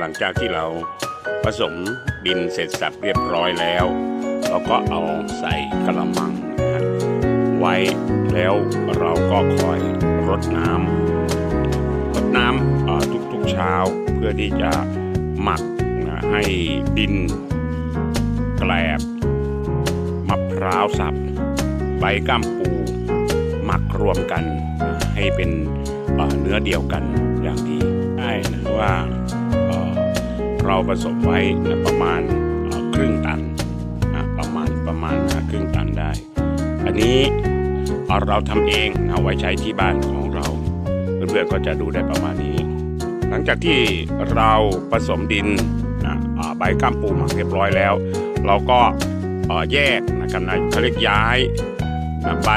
หลังจากที่เราผสมดินเสร็จสับเรียบร้อยแล้ว เราก็เอาใส่กระมังนะไว้แล้วเราก็คอยรดน้ำรดน้ำทุกๆเช้าเพื่อที่จะหมักนะให้ดินแกลบมะพร้าวสับ ใบก้ามปู หมักรวมกันให้เป็นเอ่อเนื้อเดียวกันอย่างดีได้นะว่า เราผสมไว้นะประมาณครึ่งตันนะประมาณประมาณนะครึ่งตันได้ อันนี้เราทำเองเอาไว้ใช้ที่บ้านของเรา เพื่อนๆก็จะดูได้ประมาณนี้ หลังจากที่เราผสมดินนะใบก้ามปูหมักเรียบร้อยแล้ว เราก็แยกนะครับนะเขาเรียกย้ายนะใบ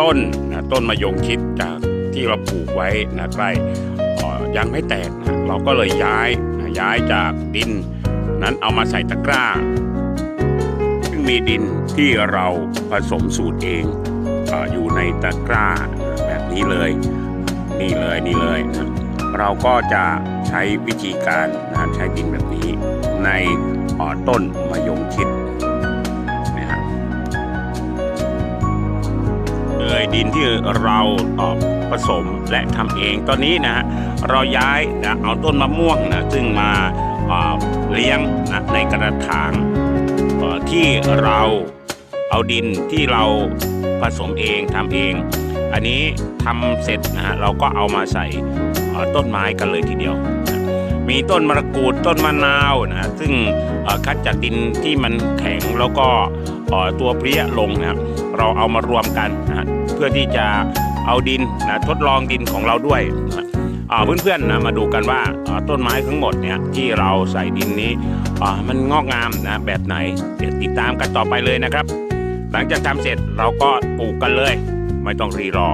ต้นนะต้นมะยงชิดจากที่เราปลูกไว้นะใกล้ยังไม่แตกนะเราก็เลยย้าย ย้ายจากดิน นั้นเอามาใส่ตะกร้า ซึ่งมีดินที่เราผสมสูตรเองออยู่ในตะกร้าแบบนี้เลย นี่เลยนี่เลยนะเราก็จะใช้วิธีการนะใช้ดินแบบนี้ ในต้นมะยงชิดนะฮะเลยดินที่เราเอ่อ ผสมและทำเองตอนนี้นะฮะเราย้ายนะเอาต้นมะม่วงนะซึ่งมาเอ่อเลี้ยงนะในกระถางที่เราเอาดินที่เราผสมเองทำเอง อันนี้ทำเสร็จนะฮะเราก็เอามาใส่ต้นไม้กันเลยทีเดียว มีต้นมะกรูดต้นมะนาวนะซึ่งคัดจากดินที่มันแข็งแล้วก็ตัวเพลี้ยลงนะเราเอามารวมกันนะเพื่อที่จะ เอาดินนะทดลองดินของเราด้วยเพื่อนๆนะมาดูกันว่าต้นไม้ทั้งหมดเนี่ยที่เราใส่ดินนี้มันงอกงามนะแบบไหนเดี๋ยวติดตามกันต่อไปเลยนะครับ หลังจากทำเสร็จเราก็ปลูกกันเลย ไม่ต้องรีรอ